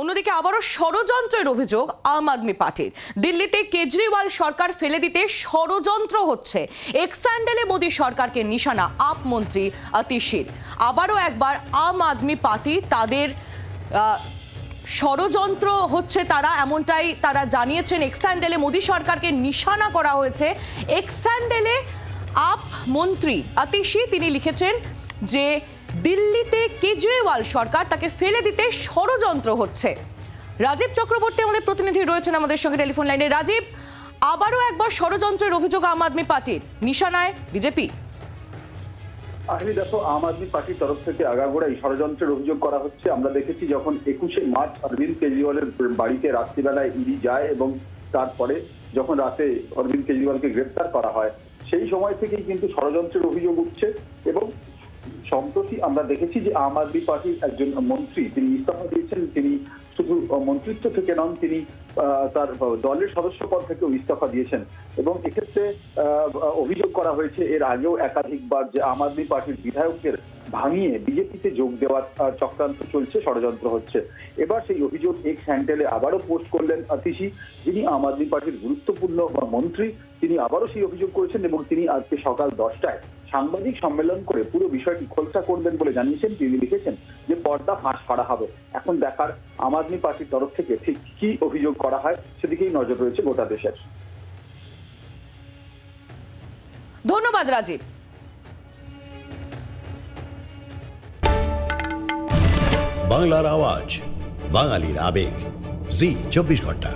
অন্যদিকে আবারও ষড়যন্ত্রের অভিযোগ আম আদমি পার্টির। দিল্লিতে কেজরিওয়াল সরকার ফেলে দিতে ষড়যন্ত্র হচ্ছে। এক স্যান্ডেলে মোদী সরকারকে নিশানা আপ মন্ত্রী আতিশির আবারও একবার আম আদমি পার্টি তাদের ষড়যন্ত্র হচ্ছে তারা এমনটাই তারা জানিয়েছেন। এক্স স্যান্ডেলে মোদী সরকারকে নিশানা করা হয়েছে। এক্স স্যান্ডেলে আপ মন্ত্রী আতিশি তিনি লিখেছেন যে দিল্লিতে কেজরিওয়াল সরকার তাকে ফেলে দিতে ষড়যন্ত্র হচ্ছে। রাজীব চক্রবর্তী আমাদের প্রতিনিধি রয়েছেন আমাদের সঙ্গে টেলিফোন লাইনে। রাজীব, আবারও একবার ষড়যন্ত্রের অভিযোগ আম আদমি পার্টির। নিশানায় বিজেপি। আসলে দেখো, আম আদমি পার্টির তরফ থেকে আগাগোড়া এই ষড়যন্ত্রের অভিযোগ করা হচ্ছে। আমরা দেখেছি যখন একুশে মার্চ অরবিন্দ কেজরিওয়ালের বাড়িতে রাত্রিবেলায় ইডি যায় এবং তারপরে যখন রাতে অরবিন্দ কেজরিওয়ালকে গ্রেপ্তার করা হয়, সেই সময় থেকেই কিন্তু ষড়যন্ত্রের অভিযোগ উঠছে এবং সম্প্রতি আমরা দেখেছি যে আম আদমি পার্টির একজন মন্ত্রী, তিনি ইস্তফা দিয়েছেন, তিনি শুধু মন্ত্রিত্ব থেকে নন, তিনি তার দলের সদস্য পদ থেকেও ইস্তফা দিয়েছেন। এবং এক্ষেত্রে অভিযোগ করা হয়েছে, এর আগেও একাধিকবার যে আম আদমি পার্টির বিধায়কের ভাঙিয়ে বিজেপিতে যোগ দেওয়ার চক্রান্ত চলছে, ষড়যন্ত্র হচ্ছে। এবার সেই অভিযোগ এক্স হ্যান্ডেলে আবারও পোস্ট করলেন আতিশি যিনি আম আদমি পার্টির গুরুত্বপূর্ণ মন্ত্রী, তিনি আবারও সেই অভিযোগ করেছেন এবং তিনি আজকে সকাল দশটায় সাংবাদিক সম্মেলন করে পুরো বিষয়টি খোলসা করবেন বলে জানিয়েছেন তিনি লিখেছেন যে পর্দা ফাঁস করা হবে। এখন দেখার আম আদমি পার্টির তরফ থেকে ঠিক কি অভিযোগ করা হয় সেদিকেই নজর রয়েছে গোটা দেশের। ধন্যবাদ রাজীব। বাংলার আওয়াজ বাঙালির আবেগ। জি চব্বিশ ঘণ্টা।